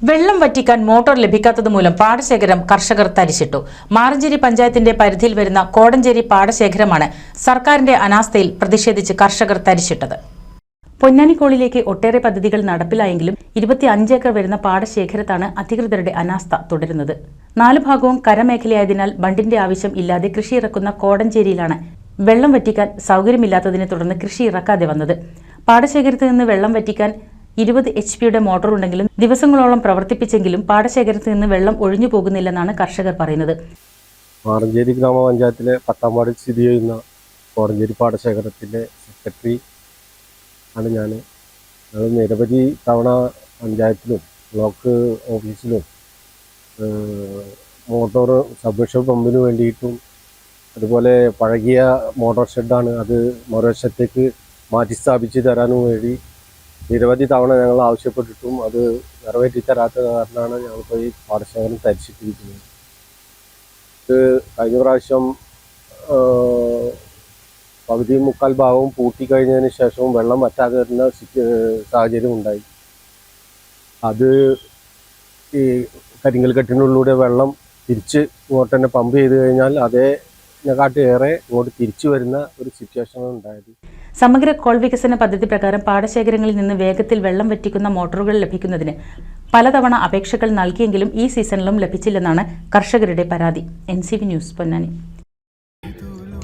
വെള്ളം വറ്റിക്കാൻ മോട്ടോർ ലഭിക്കാത്തത് മൂലം പാടശേഖരം കർഷകർ തരിച്ചിട്ടു മാറഞ്ചേരി പഞ്ചായത്തിന്റെ പരിധിയിൽ വരുന്ന കോടഞ്ചേരി പാടശേഖരമാണ് സർക്കാരിന്റെ അനാസ്ഥയിൽ പ്രതിഷേധിച്ച് കർഷകർ തരിച്ചിട്ടത് പൊന്നാനിക്കോളിലേക്ക് ഒട്ടേറെ പദ്ധതികൾ നടപ്പിലായെങ്കിലും ഇരുപത്തി അഞ്ച് ഏക്കർ വരുന്ന പാടശേഖരത്താണ് അധികൃതരുടെ അനാസ്ഥ തുടരുന്നത്. നാല് ഭാഗവും കരമേഖലയായതിനാൽ ബണ്ടിന്റെ ആവശ്യം ഇല്ലാതെ കൃഷി ഇറക്കുന്ന കോടഞ്ചേരിയിലാണ് വെള്ളം വറ്റിക്കാൻ സൗകര്യമില്ലാത്തതിനെ തുടർന്ന് കൃഷി ഇറക്കാതെ വന്നത്. പാടശേഖരത്ത് നിന്ന് വെള്ളം വറ്റിക്കാൻ ഇരുപത് എച്ച് പിയുടെ മോട്ടോർ ഉണ്ടെങ്കിലും ദിവസങ്ങളോളം പ്രവർത്തിപ്പിച്ചെങ്കിലും പാടശേഖരത്തിൽ നിന്ന് വെള്ളം ഒഴിഞ്ഞു പോകുന്നില്ലെന്നാണ് കർഷകർ പറയുന്നത്. മാറഞ്ചേരി ഗ്രാമപഞ്ചായത്തിലെ പത്താം വാർഡിൽ സ്ഥിതി ചെയ്യുന്ന കോടഞ്ചേരി പാടശേഖരത്തിലെ സെക്രട്ടറി ആണ് ഞാൻ ഞങ്ങൾ നിരവധി തവണ പഞ്ചായത്തിലും ബ്ലോക്ക് ഓഫീസിലും മോട്ടോർ സബ്മിഷൻ പമ്പിന് വേണ്ടിയിട്ടും അതുപോലെ പഴകിയ മോട്ടോർ ഷെഡാണ് അത് മറുവശത്തേക്ക് മാറ്റി സ്ഥാപിച്ച് തരാനും വേണ്ടി നിരവധി തവണ ഞങ്ങൾ ആവശ്യപ്പെട്ടിട്ടും അത് നിറവേറ്റി തരാത്ത കാരണമാണ് ഞങ്ങളിപ്പോൾ ഈ പാടശേഖരം തരിച്ചിട്ടിരിക്കുന്നത് കഴിഞ്ഞ പ്രാവശ്യം പകുതി മുക്കാൽ ഭാഗവും പൂട്ടിക്കഴിഞ്ഞതിന് ശേഷവും വെള്ളം വറ്റാതെ വരുന്ന സാഹചര്യം ഉണ്ടായി. അത് ഈ കരിങ്കൽ കെട്ടിനുള്ളിലൂടെ വെള്ളം തിരിച്ച് ഇങ്ങോട്ട് തന്നെ പമ്പ് ചെയ്ത് കഴിഞ്ഞാൽ അതേ കാട്ടി ഏറെ ഇങ്ങോട്ട് തിരിച്ചു വരുന്ന ഒരു സിറ്റുവേഷനാണ് ഉണ്ടായത്. സമഗ്ര കോൾ വികസന പദ്ധതി പ്രകാരം പാടശേഖരങ്ങളിൽ നിന്ന് വേഗത്തിൽ വെള്ളം വറ്റിക്കുന്ന മോട്ടോറുകൾ ലഭിക്കുന്നതിന് പലതവണ അപേക്ഷകൾ നൽകിയെങ്കിലും ഈ സീസണിലും ലഭിച്ചില്ലെന്നാണ് കർഷകരുടെ പരാതി. N news Ponnani.